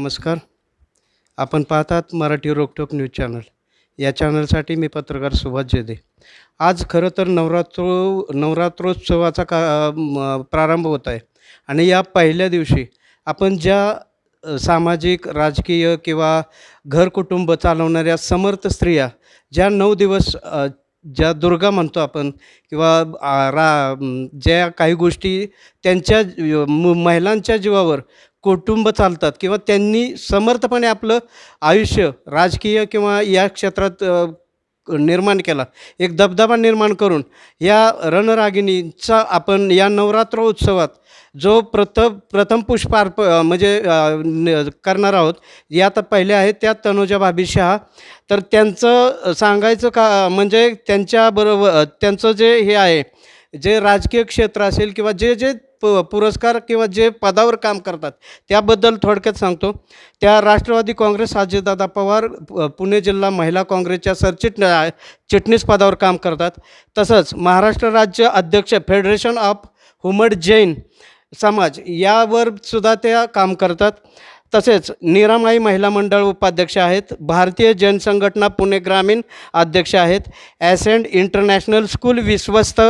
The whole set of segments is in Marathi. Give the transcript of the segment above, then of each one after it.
नमस्कार. आपण पाहतात मराठी रोकटोक न्यूज चॅनल. या चॅनलसाठी मी पत्रकार सुभाष जेदे आज खरं तर नवरात्रो नवरात्रोत्सवाचा का प्रारंभ होत आहे. आणि या पहिल्या दिवशी आपण ज्या सामाजिक राजकीय किंवा घर कुटुंब चालवणाऱ्या समर्थ स्त्रिया ज्या नऊ दिवस ज्या दुर्गा म्हणतो आपण किंवा रा ज्या काही गोष्टी त्यांच्या महिलांच्या जीवावर कुटुंब चालतात किंवा त्यांनी समर्थपणे आपलं आयुष्य राजकीय किंवा या क्षेत्रात निर्माण केला. एक दबदबा निर्माण करून या रणरागिणीचा आपण या नवरात्र उत्सवात जो प्रथम प्रथम पुष्पार्प म्हणजे करणार आहोत यात पहिले आहेत त्या तनुजा भाभी शहा. तर त्यांचं सांगायचं का म्हणजे त्यांच्याबरोबर त्यांचं जे हे आहे जे राजकीय क्षेत्र असेल किंवा जे जे प पुरस्कार किंवा जे पदावर काम करतात त्याबद्दल थोडक्यात सांगतो. त्या राष्ट्रवादी काँग्रेस अजितदादा पवार पुणे जिल्हा महिला काँग्रेसच्या सरचिट चिटणीस पदावर काम करतात. तसंच महाराष्ट्र राज्य अध्यक्ष फेडरेशन ऑफ हुमड जैन समाज यावर सुद्धा त्या काम करतात. तसेच निरामाई महिला मंडळ उपाध्यक्ष आहेत भारतीय जैन संघटना पुणे ग्रामीण अध्यक्ष आहेत ॲसेंड इंटरनॅशनल स्कूल विश्वस्त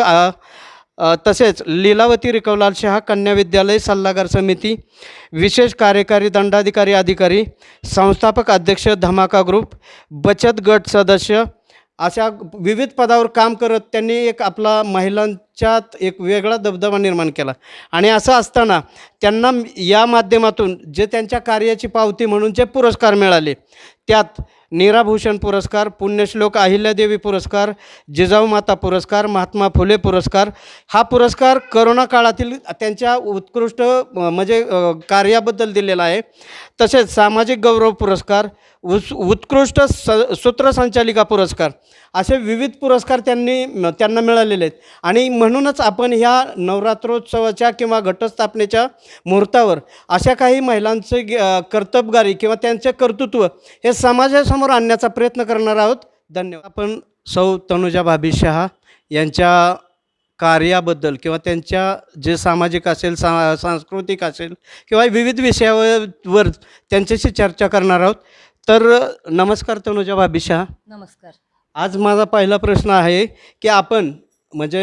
तसेच लीलावती रिकवलाल शहा कन्या विद्यालय सल्लागार समिती विशेष कार्यकारी दंडाधिकारी अधिकारी संस्थापक अध्यक्ष धमाका ग्रुप बचत गट सदस्य अशा विविध पदावर काम करत त्यांनी एक आपला महिलांच्यात एक वेगळा दबदबा निर्माण केला. आणि असं असताना त्यांना या माध्यमातून जे त्यांच्या कार्याची पावती म्हणून जे पुरस्कार मिळाले त्यात नीराभूषण पुरस्कार पुण्यश्लोक अहिल्यादेवी पुरस्कार जिजाऊमाता पुरस्कार महात्मा फुले पुरस्कार. हा पुरस्कार करोना काळातील त्यांच्या उत्कृष्ट म्हणजे कार्याबद्दल दिलेला आहे. तसेच सामाजिक गौरव पुरस्कार उस उत्कृष्ट स सूत्रसंचालिका पुरस्कार. असे विविध पुरस्कार त्यांनी त्यांना मिळालेले आहेत. आणि म्हणूनच आपण ह्या नवरात्रोत्सवाच्या किंवा घटस्थापनेच्या मुहूर्तावर अशा काही महिलांचे कर्तबगारी किंवा त्यांचे कर्तृत्व हे समाजासमोर आणण्याचा प्रयत्न करणार आहोत. धन्यवाद. आपण सौ तनुजा भाभी शहा यांच्या कार्याबद्दल किंवा त्यांच्या जे सामाजिक असेल सा सांस्कृतिक असेल किंवा विविध विषयावर त्यांच्याशी चर्चा करणार आहोत. तर नमस्कार तनुजा शहा नमस्कार. आज माझा पहिला प्रश्न आहे की आपण म्हणजे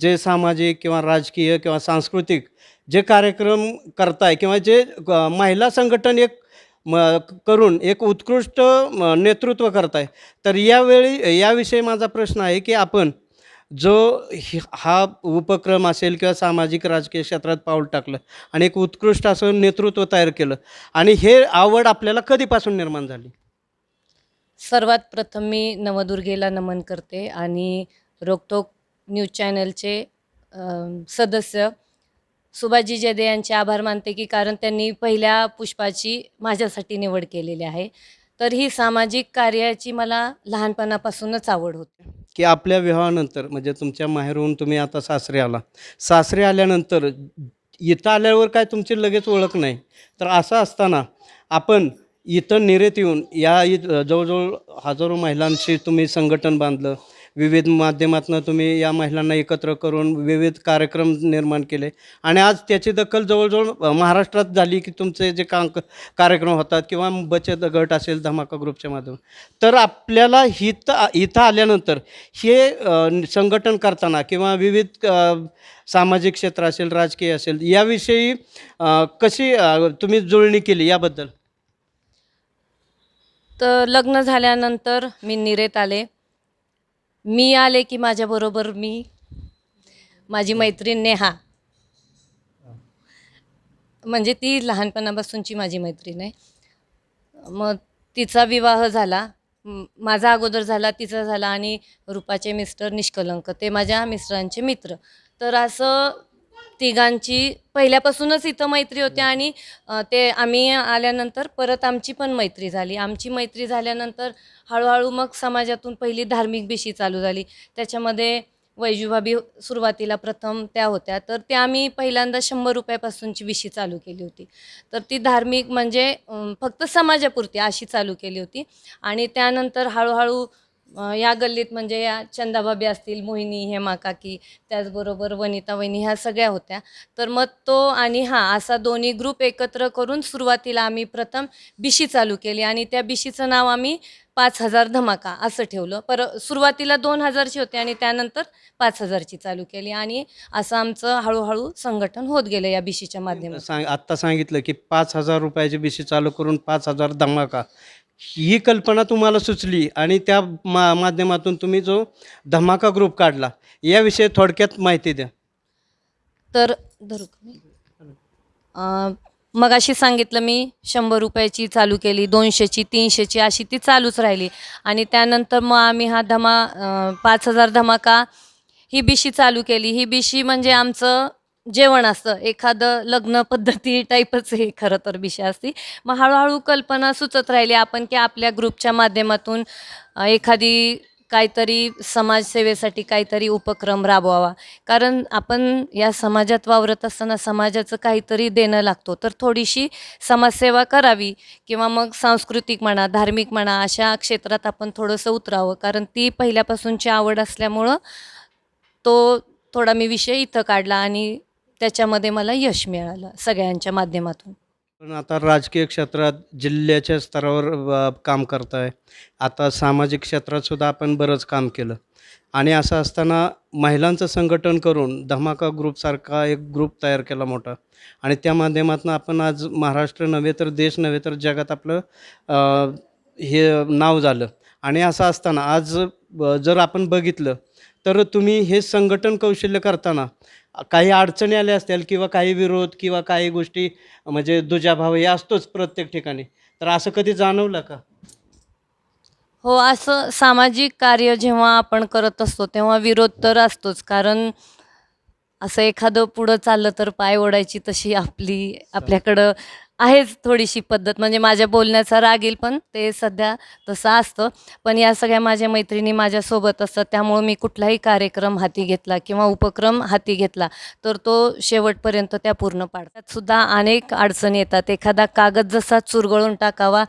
जे सामाजिक किंवा राजकीय किंवा सांस्कृतिक जे कार्यक्रम करताय किंवा जे महिला संघटन एक म करून एक उत्कृष्ट म, नेतृत्व करताय तर यावेळी याविषयी माझा प्रश्न आहे की आपण जो हि- हा उपक्रम असेल किंवा सामाजिक राजकीय क्षेत्रात पाऊल टाकलं आणि एक उत्कृष्ट असं नेतृत्व तयार केलं आणि हे आवड आपल्याला कधीपासून निर्माण झाली? सर्वात प्रथम मी नवदुर्गेला नमन करते आणि रोकटोक न्यूज चॅनलचे सदस्य सुभाजी जेदे यांचे आभार मानते की कारण त्यांनी पहिल्या पुष्पाची माझ्यासाठी निवड केलेली आहे. तर ही सामाजिक कार्याची मला लहानपणापासूनच आवड होती. की आपल्या विवाहानंतर म्हणजे तुमच्या माहेरहून तुम्ही आता सासरे आला. सासरे आल्यानंतर इथं आल्यावर काय तुमची लगेच ओळख नाही. तर असं असताना आपण इथं निरेत येऊन या जवळजवळ हजारो महिलांशी तुम्ही संघटन बांधलं. विविध माध्यमातून तुम्ही या महिलांना एकत्र करून विविध कार्यक्रम निर्माण केले. आणि आज त्याची दखल जवळजवळ महाराष्ट्रात झाली की तुमचे जे का कार्यक्रम होतात किंवा बचत गट असेल धमाका ग्रुपच्या माध्यमात तर आपल्याला हित इथं आल्यानंतर हे संघटन करताना किंवा विविध सामाजिक क्षेत्र असेल राजकीय असेल याविषयी कशी तुम्ही जुळणी केली याबद्दल? तर लग्न झाल्यानंतर मी निरेत आले. मी आले की माझ्याबरोबर मी माझी मैत्रीण नेहा म्हणजे ती लहानपणापासूनची माझी मैत्रीण आहे. मग तिचा विवाह झाला माझा अगोदर झाला तिचा झाला आणि रुपाचे मिस्टर निष्कलंक ते माझ्या मिस्टरांचे मित्र. तर असं तिघांची पहिल्यापासूनच इथं मैत्री होती आणि ते आम्ही आल्यानंतर परत आमची पण मैत्री झाली. आमची मैत्री झाल्यानंतर हळूहळू मग समाजातून पहिली धार्मिक बिशी चालू झाली. त्याच्यामध्ये वैजूभाबी सुरुवातीला प्रथम त्या होत्या. तर त्या आम्ही पहिल्यांदा शंभर रुपयापासूनची बिशी चालू केली होती. तर ती धार्मिक म्हणजे फक्त समाजापुरती अशी चालू केली होती. आणि त्यानंतर हळूहळू या गल्लीत म्हणजे या चंदाभाबी असतील मोहिनी हेमा काकी त्याचबरोबर वनिता वहिनी ह्या सगळ्या होत्या. तर मग तो आणि हां असा दोन्ही ग्रुप एकत्र करून सुरुवातीला आम्ही प्रथम बिशी चालू केली आणि त्या बिशीचं नाव आम्ही पाच हजार धमाका असं ठेवलं. पर सुरुवातीला दोन हजारची होती आणि त्यानंतर पाच हजारची चालू केली आणि असं आमचं हळूहळू संघटन होत गेलं या बिशीच्या माध्यमातून. सांग आत्ता सांगितलं की पाच हजार रुपयाची बिशी चालू करून पाच हजार धमाका. ही कल्पना तुम्हाला सुचली आणि त्या मा माध्यमातून तुम्ही जो धमाका ग्रुप काढला याविषयी थोडक्यात माहिती द्या. तर धरू का मी? सांगितलं मी शंभर रुपयाची चालू केली दोनशेची तीनशेची अशी ती चालूच राहिली. आणि त्यानंतर मग आम्ही हा धमा पाच हजार धमाका ही बिशी चालू केली. ही बिशी म्हणजे आमचं जेवण असतं. एखादं लग्न पद्धती टाईपच हे खरं तर विषय असती. मग हळूहळू कल्पना सुचत राहिली आपण की आपल्या ग्रुपच्या माध्यमातून एखादी काहीतरी समाजसेवेसाठी काहीतरी उपक्रम राबवावा. कारण आपण या समाजात वावरत असताना समाजाचं काहीतरी देणं लागतो. तर थोडीशी समाजसेवा करावी किंवा मग सांस्कृतिक म्हणा धार्मिक म्हणा अशा क्षेत्रात आपण थोडंसं उतरावं. कारण ती पहिल्यापासूनची आवड असल्यामुळं तो थोडा मी विषय इथं काढला आणि त्याच्यामध्ये मला यश मिळालं सगळ्यांच्या माध्यमातून. पण आता राजकीय क्षेत्रात जिल्ह्याच्या स्तरावर काम करताय. आता सामाजिक क्षेत्रात सुद्धा आपण बरंच काम केलं. आणि असं असताना महिलांचं संघटन करून धमाका ग्रुपसारखा एक ग्रुप तयार केला मोठा. आणि त्या माध्यमातून आपण आज महाराष्ट्र नव्हे तर देश नव्हे तर जगात आपलं हे नाव झालं. आणि असं असताना आज ब- जर आपण बघितलं तर तुम्ही हे संघटन कौशल्य करताना काही अडचणी आल्या असतील किंवा काही विरोध किंवा काही गोष्टी म्हणजे दुजाभाव हे असतोच प्रत्येक ठिकाणी. तर असं कधी जाणवलं का? हो असं सामाजिक कार्य जेव्हा आपण करत असतो तेव्हा विरोध तर असतोच. कारण असं एखादं पुढं चाललं तर पाय ओढायची तशी आपली आपल्याकडं आहेच थोडीशी पद्धत. म्हणजे माझ्या बोलण्याचा राग येईल पण ते सध्या तसं असतं. पण या सगळ्या माझ्या मैत्रिणी माझ्यासोबत असतात. त्यामुळं मी कुठलाही कार्यक्रम हाती घेतला किंवा उपक्रम हाती घेतला तर तो शेवटपर्यंत त्या पूर्ण पाडतात. सुद्धा अनेक अडचणी येतात. एखादा कागद जसा चुरगळून टाकावा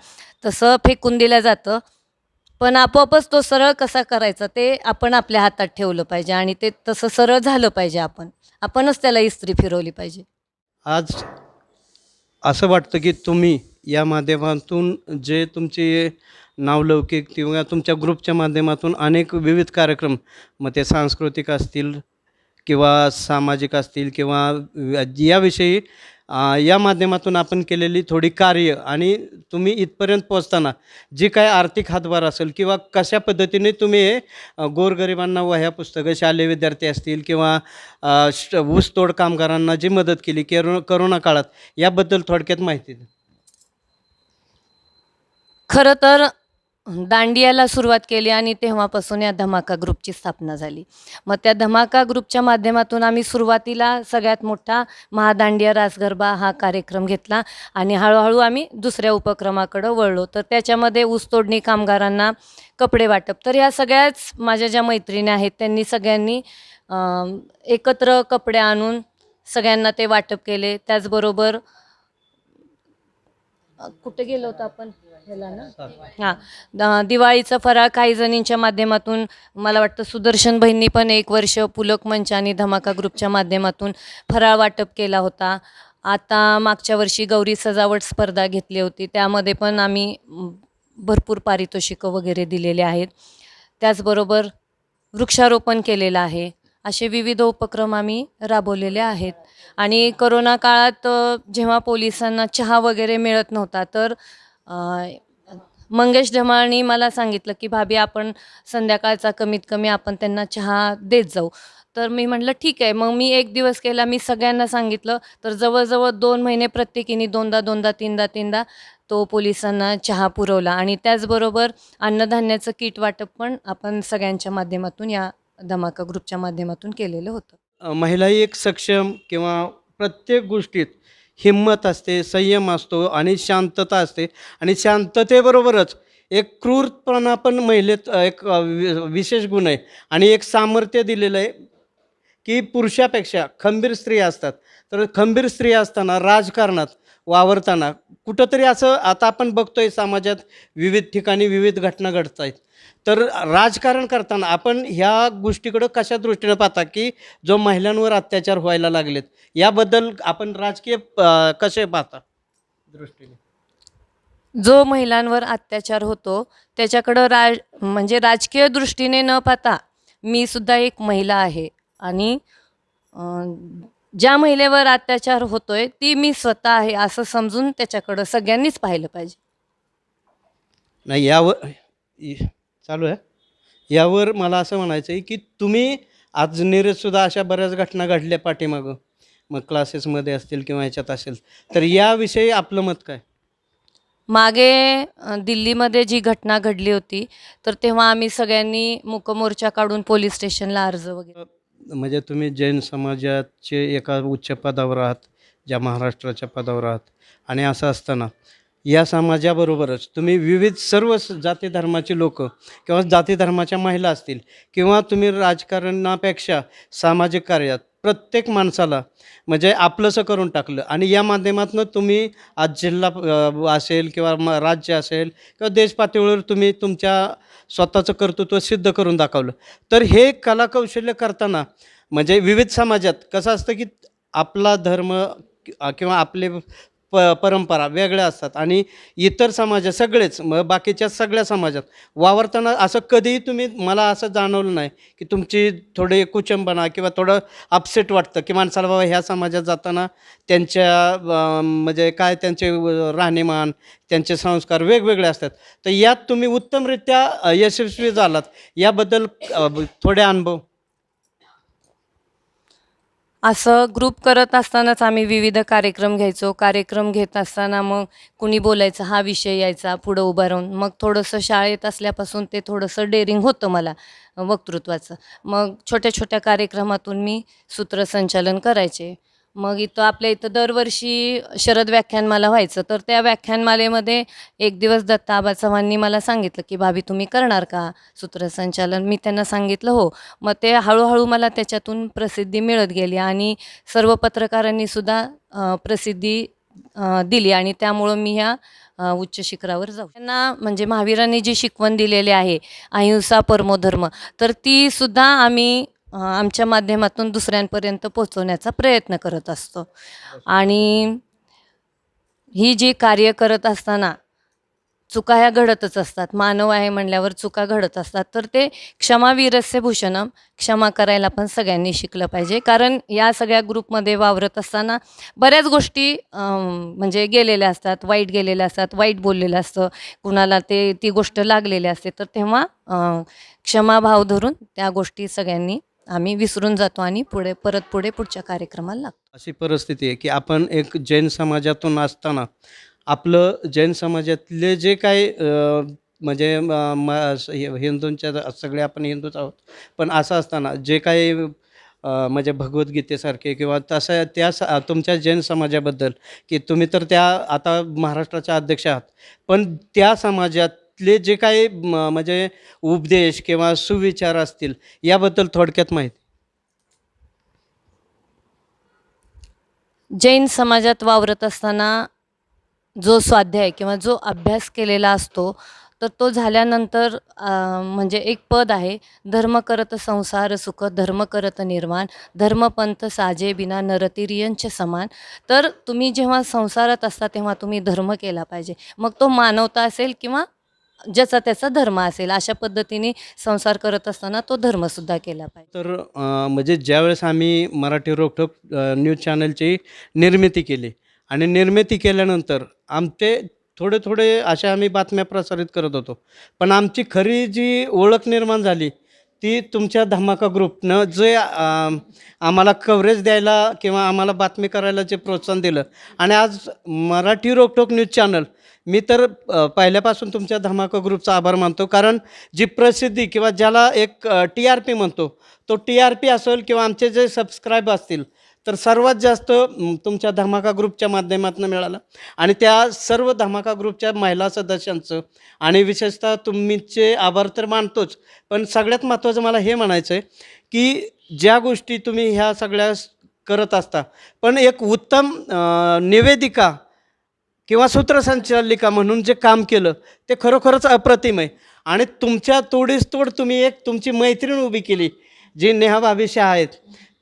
तसं फेकून दिलं जातं. पण आपोआपच तो सरळ कसा करायचा ते आपण आपल्या हातात ठेवलं पाहिजे आणि ते तसं सरळ झालं पाहिजे आपण. आपणच त्याला इस्त्री फिरवली पाहिजे. आज असं वाटतं की तुम्ही या माध्यमातून जे तुमचे नावलौकिक किंवा तुमच्या ग्रुपच्या माध्यमातून अनेक विविध कार्यक्रम मग ते सांस्कृतिक असतील किंवा सामाजिक असतील किंवा याविषयी या माध्यमातून आपण केलेली थोडी कार्य आणि तुम्ही इथपर्यंत पोचताना जी काय आर्थिक हातभार असेल किंवा कशा पद्धतीने तुम्ही हे गोरगरिबांना वह्या पुस्तकं शालेय विद्यार्थी असतील किंवा श- ऊसतोड कामगारांना जी मदत केली केरो करोना काळात याबद्दल थोडक्यात माहिती द्या. खरं तर दांडियाला सुरुवात केली आणि तेव्हापासून या धमाका ग्रुपची स्थापना झाली. मग त्या धमाका ग्रुपच्या माध्यमातून आम्ही सुरुवातीला सगळ्यात मोठा महादांडिया रासगरबा हा कार्यक्रम घेतला आणि हळूहळू आम्ही दुसऱ्या उपक्रमाकडं वळलो. तर त्याच्यामध्ये ऊसतोडणी कामगारांना कपडे वाटप. तर ह्या सगळ्याच माझ्या ज्या मैत्रिणी आहेत त्यांनी सगळ्यांनी एकत्र कपडे आणून सगळ्यांना ते वाटप केले. त्याचबरोबर कुठे गेलो होतो आपण ह्याला ना? हां. द- दिवाळीचा फराळ काही जणींच्या माध्यमातून मला वाटतं सुदर्शन बहिणी पण एक वर्ष पुलक मंच आणि धमाका ग्रुपच्या माध्यमातून फराळ वाटप केला होता. आता मागच्या वर्षी गौरी सजावट स्पर्धा घेतली होती. त्यामध्ये पण आम्ही भरपूर पारितोषिकं वगैरे दिलेले आहेत. त्याचबरोबर वृक्षारोपण केलेलं आहे. असे विविध उपक्रम आम्ही राबवलेले आहेत. आणि करोना काळात जेव्हा पोलिसांना चहा वगैरे मिळत नव्हता तर मंगेश ढमाळनी मला सांगितलं की भाभी आपण संध्याकाळचा कमीत कमी आपण त्यांना चहा देत जाऊ. तर मी म्हटलं ठीक आहे. मग मी एक दिवस केला मी सगळ्यांना सांगितलं तर जवळजवळ दोन महिने प्रत्येकीने दोनदा दोनदा तीनदा तीनदा तो पोलिसांना चहा पुरवला. आणि त्याचबरोबर अन्नधान्याचं किट वाटप पण आपण सगळ्यांच्या माध्यमातून या धमाका ग्रुपच्या माध्यमातून केलेलं होतं. महिला महिलाही एक सक्षम किंवा प्रत्येक गोष्टीत हिंमत असते संयम असतो आणि शांतता असते. आणि शांततेबरोबरच एक क्रूरपणा पण महिलेत एक वि- विशेष गुण आहे. आणि एक सामर्थ्य दिलेलं आहे की पुरुषापेक्षा खंबीर स्त्रिया असतात. तर खंबीर स्त्रिया असताना राजकारणात वावरताना कुठंतरी असं आता आपण बघतोय समाजात विविध ठिकाणी विविध घटना घडत आहेत. तर राजकारण करताना आपण ह्या गोष्टीकडं कशा दृष्टीनं पाहता की जो महिलांवर अत्याचार व्हायला लागलेत याबद्दल आपण राजकीय कसे पाहता? दृष्टीने. जो महिलांवर अत्याचार होतो त्याच्याकडं राज म्हणजे राजकीय दृष्टीने न पाहता मी सुद्धा एक महिला आहे आणि ज्या महिलेवर अत्याचार होतोय ती मी स्वतः आहे असं समजून त्याच्याकडं सगळ्यांनीच पाहिलं पाहिजे. नाही यावर चालू आहे. यावर मला असं म्हणायचं आहे की तुम्ही आज नीरजसुद्धा अशा बऱ्याच घटना घडल्या पाठीमागं. मग क्लासेसमध्ये असतील किंवा ह्याच्यात असेल. तर याविषयी आपलं मत काय? मागे दिल्लीमध्ये जी घटना घडली होती तर तेव्हा आम्ही सगळ्यांनी मुकमोर्चा काढून पोलीस स्टेशनला अर्ज वगैरे म्हणजे तुम्ही जैन समाजाचे एका उच्च पदावर आहात ज्या महाराष्ट्राच्या पदावर आहात. आणि असं असताना या समाजाबरोबरच तुम्ही विविध सर्व स- जाती धर्माची लोक किंवा जाती धर्माच्या महिला असतील किंवा तुम्ही राजकारणापेक्षा सामाजिक कार्यात प्रत्येक माणसाला म्हणजे आपलंसं करून टाकलं. आणि या माध्यमातून तुम्ही आज जिल्हा असेल किंवा म राज्य असेल किंवा देश पातळीवर तुम्ही तुमच्या स्वतःचं कर्तृत्व सिद्ध करून दाखवलं. तर हे कलाकौशल्य करताना म्हणजे विविध समाजात कसं असतं की आपला धर्म किंवा आपले प परंपरा वेगळ्या असतात. आणि इतर समाज सगळेच मग बाकीच्या सगळ्या समाजात वावरताना असं कधीही तुम्ही मला असं जाणवलं नाही की तुमची थोडी कुचंबना किंवा थोडं अपसेट वाटतं की माणसाला बाबा ह्या समाजात जाताना त्यांच्या म्हणजे काय त्यांचे राहणीमान त्यांचे संस्कार वेगवेगळे असतात. तर यात तुम्ही उत्तमरित्या यशस्वी झालात. याबद्दल थोडे अनुभव. असं ग्रुप करत असतानाच आम्ही विविध कार्यक्रम घ्यायचो. कार्यक्रम घेत असताना मग कुणी बोलायचं हा विषय यायचा पुढं उभं राहून. मग थोडंसं शाळेत असल्यापासून ते थोडंसं डेअरिंग होतं मला वक्तृत्वाचं. मग छोट्या छोट्या कार्यक्रमातून मी सूत्रसंचालन करायचे. मग इथं आपल्या इथं दरवर्षी शरद व्याख्यानमाला व्हायचं. तर त्या व्याख्यानमालेमध्ये एक दिवस दत्ता आबा चव्हाणनी मला सांगितलं की भाभी तुम्ही करणार का सूत्रसंचालन? मी त्यांना सांगितलं हो. मग ते हळूहळू मला त्याच्यातून प्रसिद्धी मिळत गेली आणि सर्व पत्रकारांनी सुद्धा प्रसिद्धी दिली आणि त्यामुळं मी ह्या उच्च शिखरावर जाऊ. त्यांना म्हणजे महावीरांनी जी शिकवण दिलेली आहे अहिंसा परमोधर्म तर ती सुद्धा आम्ही आमच्या माध्यमातून दुसऱ्यांपर्यंत पोचवण्याचा प्रयत्न करत असतो. आणि ही जी कार्य करत असताना चुका ह्या घडतच असतात. मानव आहे म्हणल्यावर चुका घडत असतात. तर ते क्षमावीरस्य भूषणम क्षमा करायला पण सगळ्यांनी शिकलं पाहिजे. कारण या सगळ्या ग्रुपमध्ये वावरत असताना बऱ्याच गोष्टी म्हणजे गेलेल्या असतात. वाईट गेलेल्या असतात वाईट बोललेलं असतं. कुणाला ते ती गोष्ट लागलेली असते. तर तेव्हा क्षमाभाव धरून त्या गोष्टी सगळ्यांनी आम्ही विसरून जातो आणि पुढे परत पुढे पुढच्या कार्यक्रमाला लागतो. अशी परिस्थिती आहे की आपण एक जैन समाजातून असताना आपलं जैन समाजातले जे काही म्हणजे म- हिंदूंच्या सगळे आपण हिंदूच आहोत. पण असं असताना जे काही म्हणजे भगवद्गीतेसारखे किंवा तसं त्या तुमच्या जैन समाजाबद्दल की तुम्ही तर त्या आता महाराष्ट्राच्या अध्यक्ष आहात. पण त्या समाजात समाजातले जे काही म- म्हणजे उपदेश किंवा सुविचार असतील याबद्दल थोडक्यात माहिती. जैन समाजात वावरत असताना जो स्वाध्याय किंवा जो अभ्यास केलेला असतो तर तो झाल्यानंतर म्हणजे एक पद आहे धर्म करत संसार सुख धर्म करत निर्माण धर्मपंथ साजे बिना नरतिरियंच समान. तर तुम्ही जेव्हा संसारात असता तेव्हा तुम्ही धर्म केला पाहिजे. मग तो मानवता असेल किंवा ज्याचा त्याचा धर्म असेल अशा पद्धतीने संसार करत असताना तो धर्मसुद्धा केला पाहिजे. तर म्हणजे ज्यावेळेस आम्ही मराठी रोखोक न्यूज चॅनलची निर्मिती केली आणि निर्मिती केल्यानंतर आमचे थोडे थोडे अशा आम्ही बातम्या प्रसारित करत होतो. पण आमची खरी जी ओळख निर्माण झाली ती तुमच्या धमाका ग्रुपनं जे आम्हाला कव्हरेज द्यायला किंवा आम्हाला बातमी करायला जे प्रोत्साहन दिलं. आणि आज मराठी रोकटोक न्यूज चॅनल मी तर पहिल्यापासून तुमच्या धमाका ग्रुपचा आभार मानतो. कारण जी प्रसिद्धी किंवा ज्याला एक टी आर पी म्हणतो तो टी आर पी असेल किंवा आमचे जे सबस्क्राईब असतील तर सर्वात जास्त तुमच्या धमाका ग्रुपच्या माध्यमातून मिळालं. आणि त्या सर्व धमाका ग्रुपच्या महिला सदस्यांचं आणि विशेषतः तुम्हीचे आभार तर मानतोच. पण सगळ्यात महत्त्वाचं मला हे म्हणायचं आहे की ज्या गोष्टी तुम्ही ह्या सगळ्या करत असता पण एक उत्तम निवेदिका किंवा सूत्रसंचालिका म्हणून जे काम केलं ते खरोखरच अप्रतिम आहे. आणि तुमच्या तोडीस तोड तुम्ही एक तुमची मैत्रीण उभी केली जी नेहा भाभीशी आहेत.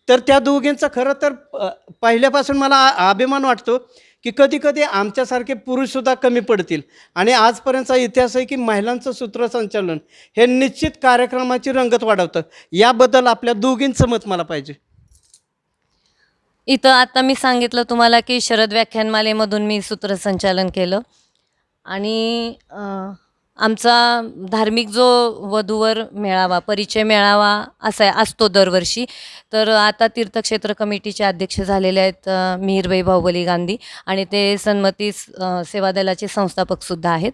तर त्या दोघींचा खरं तर पहिल्यापासून मला आ- अभिमान वाटतो की कधी कधी आमच्यासारखे पुरुषसुद्धा कमी पडतील. आणि आजपर्यंतचा इतिहास आहे की महिलांचं सूत्रसंचालन हे निश्चित कार्यक्रमाची रंगत वाढवतं. याबद्दल आपल्या दोघींचं मत मला पाहिजे. इथं आता मी सांगितलं तुम्हाला की शरद व्याख्यानमालेमधून मी सूत्रसंचालन केलं. आणि आमचा धार्मिक जो वधूवर मेळावा परिचय मेळावा असा असतो दरवर्षी. तर आता तीर्थक्षेत्र कमिटीचे अध्यक्ष झालेले आहेत अं, मिहीरबाई बाहुबली गांधी आणि ते सन्मती सेवादलाचे सेवा दलाचे संस्थापकसुद्धा आहेत.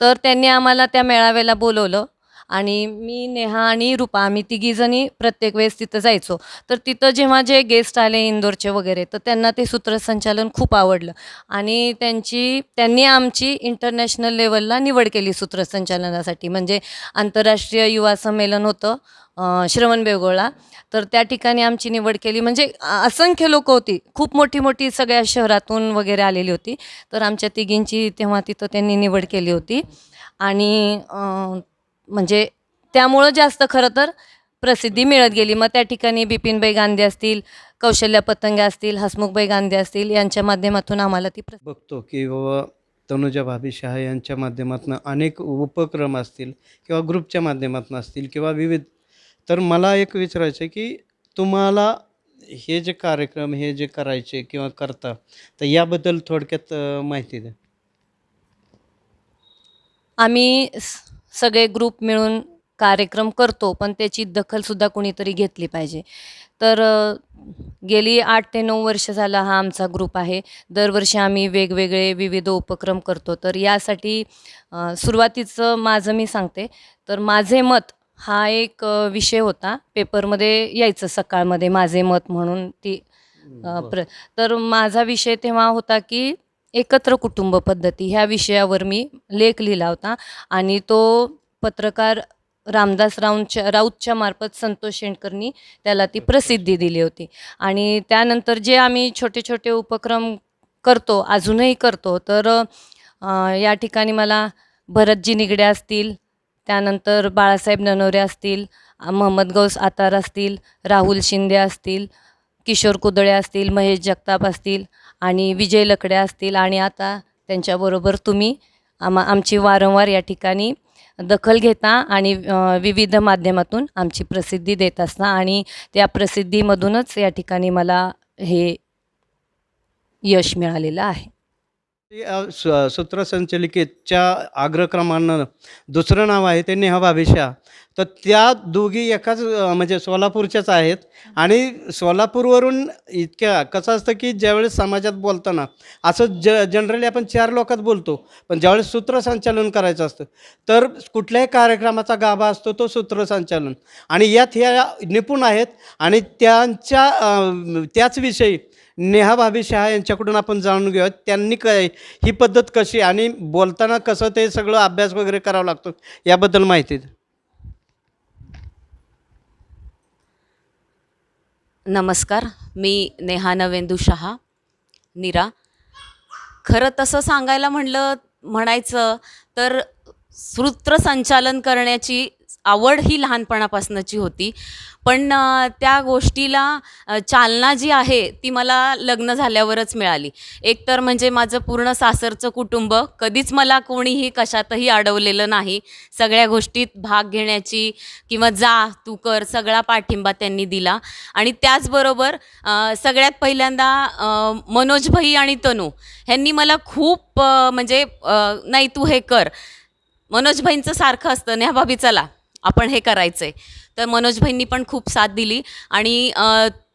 तर त्यांनी आम्हाला त्या मेळाव्याला बोलवलं. आणि मी नेहा आणि रूपा आम्ही तिघीजणी प्रत्येक वेळेस तिथं जायचो. तर तिथं जेव्हा जे गेस्ट आले इंदोरचे वगैरे तर त्यांना ते सूत्रसंचालन खूप आवडलं. आणि त्यांची त्यांनी आमची इंटरनॅशनल लेवलला निवड केली सूत्रसंचालनासाठी. म्हणजे आंतरराष्ट्रीय युवा संमेलन होतं श्रवण श्रवणबेळगोळा तर त्या ठिकाणी आमची निवड केली. म्हणजे असंख्य लोक होती. खूप मोठी मोठी सगळ्या शहरातून वगैरे आलेली होती. तर आमच्या तिघींची तेव्हा तिथं त्यांनी निवड केली होती. आणि म्हणजे त्यामुळं जास्त खरं तर प्रसिद्धी मिळत गेली. मग त्या ठिकाणी बिपिनबाई गांधी असतील कौशल्या पतंगे असतील हसमुखबाई गांधी असतील यांच्या माध्यमातून आम्हाला ती प्र बघतो की बाबा तनुजा भाभी शहा यांच्या माध्यमातून अनेक उपक्रम असतील किंवा ग्रुपच्या माध्यमातून असतील किंवा विविध तर मला एक विचारायचं आहे की तुम्हाला हे जे कार्यक्रम हे जे करायचे किंवा करता तर याबद्दल थोडक्यात माहिती द्या. आम्ही स- सगळे ग्रुप मिळून कार्यक्रम करतो पण त्याची दखलसुद्धा कुणीतरी घेतली पाहिजे. तर गेली आठ ते नऊ वर्ष झाला हा आमचा ग्रुप आहे. दरवर्षी आम्ही वेगवेगळे विविध उपक्रम करतो. तर यासाठी सुरुवातीचं माझं मी सांगते. तर माझे मत हा एक विषय होता. पेपरमध्ये यायचं सकाळमध्ये माझे मत म्हणून ती प्र तर माझा विषय तेव्हा होता की एकत्र कुटुंब पद्धती ह्या विषयावर मी लेख लिहिला होता. आणि तो पत्रकार रामदास राऊंच्या राऊतच्या मार्फत संतोष शेंडकरनी त्याला ती प्रसिद्धी दिली होती. आणि त्यानंतर जे आम्ही छोटे छोटे उपक्रम करतो अजूनही करतो तर या ठिकाणी मला भरतजी निगडे असतील त्यानंतर बाळासाहेब ननवरे असतील अ, मोहम्मद गौस आतार असतील राहुल शिंदे असतील किशोर कुदळे असतील महेश जगताप असतील आणि विजय लकडे असतील आणि आता त्यांच्याबरोबर तुम्ही आमा आमची वारंवार या ठिकाणी दखल घेता आणि विविध माध्यमातून आमची प्रसिद्धी देत असता आणि त्या प्रसिद्धीमधूनच या ठिकाणी मला हे यश मिळालेलं आहे. सूत्रसंचालिकेच्या अग्रक्रमानं दुसरं नाव आहे ते नेहा भाभी तर त्या दोघी एकाच म्हणजे सोलापूरच्याच आहेत. आणि सोलापूरवरून इतक्या कसं असतं की ज्यावेळेस समाजात बोलताना असं ज जनरली आपण चार लोकात बोलतो पण ज्यावेळेस सूत्रसंचालन करायचं असतं तर कुठल्याही कार्यक्रमाचा गाभा असतो तो सूत्रसंचालन. आणि यात ह्या निपुण आहेत आणि त्यांच्या त्याच विषयी नेहा भाभी शहा यांच्याकडून आपण जाणून घेऊयात त्यांनी क ही पद्धत कशी आणि बोलताना कसं ते सगळं अभ्यास वगैरे करावा लागतो याबद्दल माहिती नमस्कार मी नेहा नवेंदू शहा नीरा. खरं तसं सांगायला म्हणलं म्हणायचं तर सूत्रसंचालन करण्याची आवड ही लहानपणापासूनची होती. पण त्या गोष्टीला चालना जी आहे ती मला लग्न झाल्यावरच मिळाली. एक तर म्हणजे माझं पूर्ण सासरचं कुटुंब कधीच मला कोणीही कशातही अडवलेलं नाही. सगळ्या गोष्टीत भाग घेण्याची किंवा जा तू कर सगळा पाठिंबा त्यांनी दिला. आणि त्याचबरोबर सगळ्यात पहिल्यांदा मनोज भाई आणि तनू ह्यांनी मला खूप म्हणजे नाही तू हे कर. मनोज भाईंचं सारखं असतं न्या भाभी चला. आपण हे करायचं आहे तर मनोज भाईंनी पण खूप साथ दिली आणि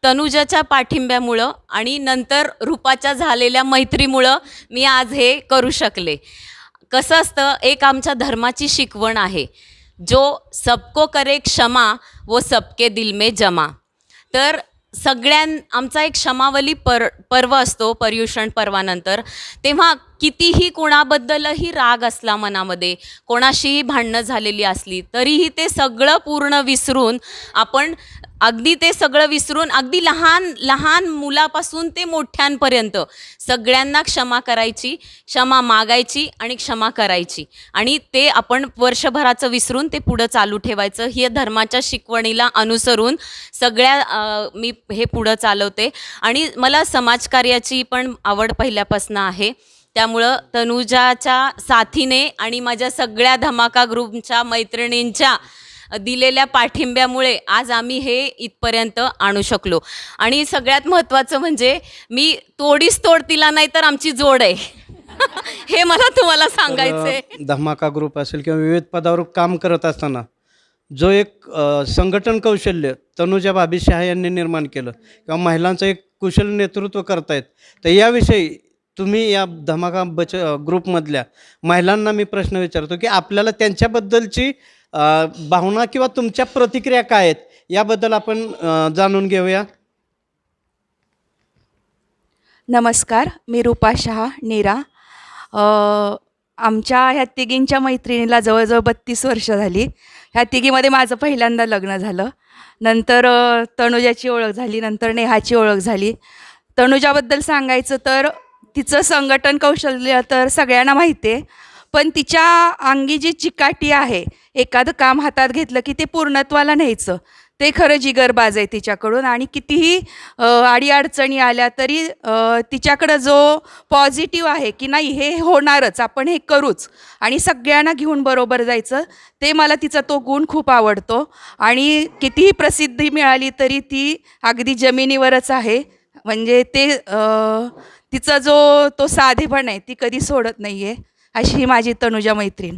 तनुजाच्या पाठिंब्यामुळं आणि नंतर रूपाच्या झालेल्या मैत्रीमुळं मी आज हे करू शकले. कसं असतं एक आमच्या धर्माची शिकवण आहे. जो सबको करे क्षमा वो सबके दिल में जमा. तर सगळ्यां आमचा एक क्षमावली पर पर्व असतो पर्युषण पर्वानंतर. तेव्हा कितीही कोणाबद्दलही राग असला मनामध्ये कोणाशीही भांडणं झालेली असली तरीही ते सगळं पूर्ण विसरून आपण अगदी ते सगळं विसरून अगदी लहान लहान मुलापासून ते मोठ्यांपर्यंत सगळ्यांना क्षमा करायची क्षमा मागायची आणि क्षमा करायची. आणि ते आपण वर्षभराचं विसरून ते पुढं चालू ठेवायचं. ही धर्माच्या शिकवणीला अनुसरून सगळ्या मी हे पुढं चालवते. आणि मला समाजकार्याची पण आवड पहिल्यापासून आहे. त्यामुळं तनुजाच्या साथीने आणि माझ्या सगळ्या धमाका ग्रुपच्या मैत्रिणींच्या दिलेल्या पाठिंब्यामुळे आज आम्ही हे इथपर्यंत आणू शकलो. आणि सगळ्यात महत्त्वाचं म्हणजे मी तोडीस तोड तिला नाही तर आमची जोड आहे. हे मला तुम्हाला सांगायचं धमाका ग्रुप असेल किंवा विविध पदावर काम करत असताना जो एक संघटन कौशल्य तनुजा भाभी शहा यांनी निर्माण केलं किंवा महिलांचं एक कुशल नेतृत्व करतायत तर याविषयी तुम्ही या धमाका बच ग्रुपमधल्या महिलांना मी प्रश्न विचारतो की आपल्याला त्यांच्याबद्दलची भावना किंवा तुमच्या प्रतिक्रिया काय आहेत? याबद्दल आपण जाणून घेऊया. नमस्कार मी रूपा शहा नीरा. आमच्या ह्या तिघींच्या मैत्रिणीला जवळजवळ बत्तीस वर्ष झाली. ह्या तिघीमध्ये माझं पहिल्यांदा लग्न झालं. नंतर तनुजाची ओळख झाली नंतर नेहाची ओळख झाली. तनुजाबद्दल सांगायचं तर तिचं संघटन कौशल्य तर सगळ्यांना माहिती आहे पण तिच्या अंगी जी चिकाटी आहे एखादं काम हातात घेतलं की ते पूर्णत्वाला न्यायचं. ते खरं जिगरबाज आहे तिच्याकडून आणि कितीही अडीअडचणी आल्या तरी तिच्याकडं जो पॉझिटिव्ह आहे की नाही हे होणारच आपण हे करूच. आणि सगळ्यांना घेऊन बरोबर जायचं ते मला तिचा तो गुण खूप आवडतो. आणि कितीही प्रसिद्धी मिळाली तरी ती अगदी जमिनीवरच आहे. म्हणजे ते तिचा जो तो साधेपण आहे ती कधी सोडत नाही आहे अशी ही माझी तनुजा मैत्रीण.